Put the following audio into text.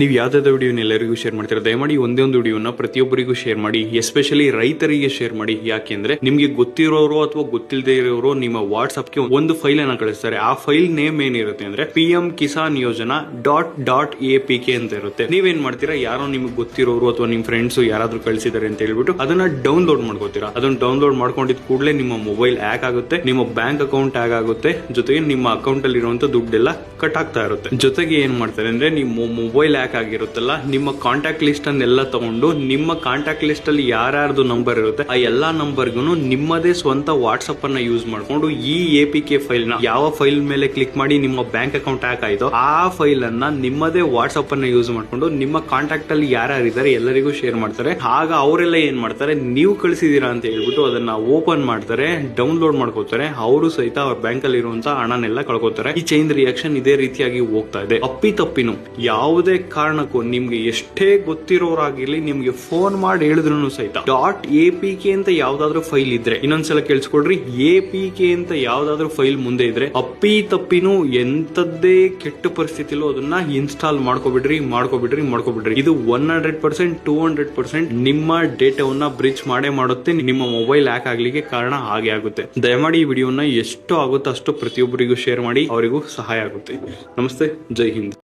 ನೀವು ಯಾವ್ದಾದ್ರು ವಿಡಿಯೋನ ಎಲ್ಲರಿಗೂ ಶೇರ್ ಮಾಡ್ತೀರಾ? ದಯಮಾಡಿ ಒಂದೇ ಒಂದು ವಿಡಿಯೋನ ಪ್ರತಿಯೊಬ್ಬರಿಗೂ ಶೇರ್ ಮಾಡಿ ಎಸ್ಪೆಷಲಿ ರೈತರಿಗೆ ಶೇರ್ ಮಾಡಿ. ಯಾಕೆಂದ್ರೆ ನಿಮ್ಗೆ ಗೊತ್ತಿರೋರು ಅಥವಾ ಗೊತ್ತಿಲ್ಲದೆ ಇರೋರು ನಿಮ್ಮ ವಾಟ್ಸ್ಆಪ್ಗೆ ಒಂದು ಫೈಲ್ ಅನ್ನ ಕಳಿಸ್ತಾರೆ. ಆ ಫೈಲ್ ನೇಮ್ ಏನಿರುತ್ತೆ ಅಂದ್ರೆ P M Kisan Yojana dot dot A P K ಅಂತ ಇರುತ್ತೆ. ನೀವೇನ್ ಮಾಡ್ತೀರಾ? ಯಾರೋ ನಿಮ್ಗೆ ಗೊತ್ತಿರೋರು ಅಥವಾ ನಿಮ್ ಫ್ರೆಂಡ್ಸ್ ಯಾರಾದ್ರೂ ಕಳಿಸಿದ್ದಾರೆ ಅಂತ ಹೇಳ್ಬಿಟ್ಟು ಅದನ್ನ ಡೌನ್ಲೋಡ್ ಮಾಡ್ಕೋತೀರಾ. ಅದನ್ನ ಡೌನ್ಲೋಡ್ ಮಾಡ್ಕೊಂಡಿದ್ ಕೂಡಲೇ ನಿಮ್ಮ ಮೊಬೈಲ್ ಹ್ಯಾಕ್ ಆಗುತ್ತೆ, ನಿಮ್ಮ ಬ್ಯಾಂಕ್ ಅಕೌಂಟ್ ಹ್ಯಾಕ್ ಆಗುತ್ತೆ. ಜೊತೆಗೆ ನಿಮ್ಮ ಅಕೌಂಟ್ ಅಲ್ಲಿ ಇರುವಂತ ದುಡ್ಡೆಲ್ಲ ಕಟ್ ಆಗ್ತಾ ಇರುತ್ತೆ. ಜೊತೆಗೆ ಏನ್ ಮಾಡ್ತಾರೆ ಅಂದ್ರೆ ನಿಮ್ಮ ಮೊಬೈಲ್ ಹ್ಯಾಕ್ ಆಗಿರುತ್ತಲ್ಲ, ನಿಮ್ಮ ಕಾಂಟ್ಯಾಕ್ಟ್ ಲಿಸ್ಟ್ ಅನ್ನೆಲ್ಲ ತಗೊಂಡು ನಿಮ್ಮ ಕಾಂಟ್ಯಾಕ್ಟ್ ಲಿಸ್ಟ್ ಅಲ್ಲಿ ಯಾರ್ಯಾರ್ದು ನಂಬರ್ ಇರುತ್ತೆ, ಆ ಎಲ್ಲಾ ನಂಬರ್ಗೂ ನಿಮ್ಮದೇ ಸ್ವಂತ ವಾಟ್ಸ್ಆಪ್ ಅನ್ನ ಯೂಸ್ ಮಾಡ್ಕೊಂಡು ಈ ಎ ಪಿ ಕೆ ಫೈಲ್ನ ಯಾವ ಫೈಲ್ ಮೇಲೆ ಕ್ಲಿಕ್ ಮಾಡಿ ನಿಮ್ಮ ಬ್ಯಾಂಕ್ ಅಕೌಂಟ್ ಹ್ಯಾಕ್ ಆಯ್ತು, ಆ ಫೈಲ್ ಅನ್ನ ನಿಮ್ಮದೇ ವಾಟ್ಸ್ಆಪ್ ಅನ್ನ ಯೂಸ್ ಮಾಡ್ಕೊಂಡು ನಿಮ್ಮ ಕಾಂಟ್ಯಾಕ್ಟ್ ಅಲ್ಲಿ ಯಾರ್ಯಾರು ಇದ್ದಾರೆ ಎಲ್ಲರಿಗೂ ಶೇರ್ ಮಾಡ್ತಾರೆ. ಆಗ ಅವರೆಲ್ಲ ಏನ್ ಮಾಡ್ತಾರೆ, ನೀವು ಕಳಿಸಿದೀರಾ ಅಂತ ಹೇಳ್ಬಿಟ್ಟು ಅದನ್ನ ಓಪನ್ ಮಾಡ್ತಾರೆ ಡೌನ್ಲೋಡ್ ಮಾಡ್ಕೋತಾರೆ, ಅವರು ಸಹಿತ ಅವ್ರ ಬ್ಯಾಂಕ್ ಅಲ್ಲಿ ಇರುವಂತ ಹಣನೆಲ್ಲ ಕಳ್ಕೊತಾರೆ. ಈ ಚೈನ್ ರಿಯಾಕ್ಷನ್ ಇದೇ ರೀತಿಯಾಗಿ ಹೋಗ್ತಾ ಇದೆ. ಅಪ್ಪಿ ತಪ್ಪಿನೂ ಯಾವುದೇ ಕಾರಣಕ್ಕೂ ನಿಮ್ಗೆ ಎಷ್ಟೇ ಗೊತ್ತಿರೋರಾಗಿರ್ಲಿ, ನಿಮ್ಗೆ ಫೋನ್ ಮಾಡಿ ಹೇಳಿದ್ರು ಸಹಿತ. ಡಾಟ್ ಎ ಪಿ ಕೆ ಅಂತ ಯಾವ್ದಾದ್ರು ಫೈಲ್ ಇದ್ರೆ, ಇನ್ನೊಂದ್ಸಲ ಕೇಳಿಸ್ಕೊಡ್ರಿ. ಎ ಪಿ ಕೆ ಅಂತ ಯಾವ್ದಾದ್ರು ಫೈಲ್ ಮುಂದೆ ಇದ್ರೆ, ಅಪ್ಪಿ ತಪ್ಪಿನೂ ಎಂತದ್ದೇ ಕೆಟ್ಟ ಪರಿಸ್ಥಿತಿಲೂ ಅದನ್ನ ಇನ್ಸ್ಟಾಲ್ ಮಾಡ್ಕೊಬಿಡ್ರಿ ಮಾಡ್ಕೊಬಿಡ್ರಿ ಮಾಡ್ಕೊಬಿಡ್ರಿ. ಇದು one hundred percent two hundred percent ನಿಮ್ಮ ಡೇಟಾವನ್ನ ಬ್ರಿಚ್ ಮಾಡೇ ಮಾಡುತ್ತೆ. ನಿಮ್ಮ ಮೊಬೈಲ್ ಹ್ಯಾಕ್ ಆಗ್ಲಿಕ್ಕೆ ಕಾರಣ ಹಾಗೆ ಆಗುತ್ತೆ. ದಯಮಾಡಿ ಈ ವಿಡಿಯೋನ ಎಷ್ಟು ಆಗುತ್ತೋ ಅಷ್ಟು ಪ್ರತಿಯೊಬ್ಬರಿಗೂ ಶೇರ್ ಮಾಡಿ, ಅವರಿಗೂ ಸಹಾಯ ಆಗುತ್ತೆ. ನಮಸ್ತೆ, ಜೈ ಹಿಂದ್.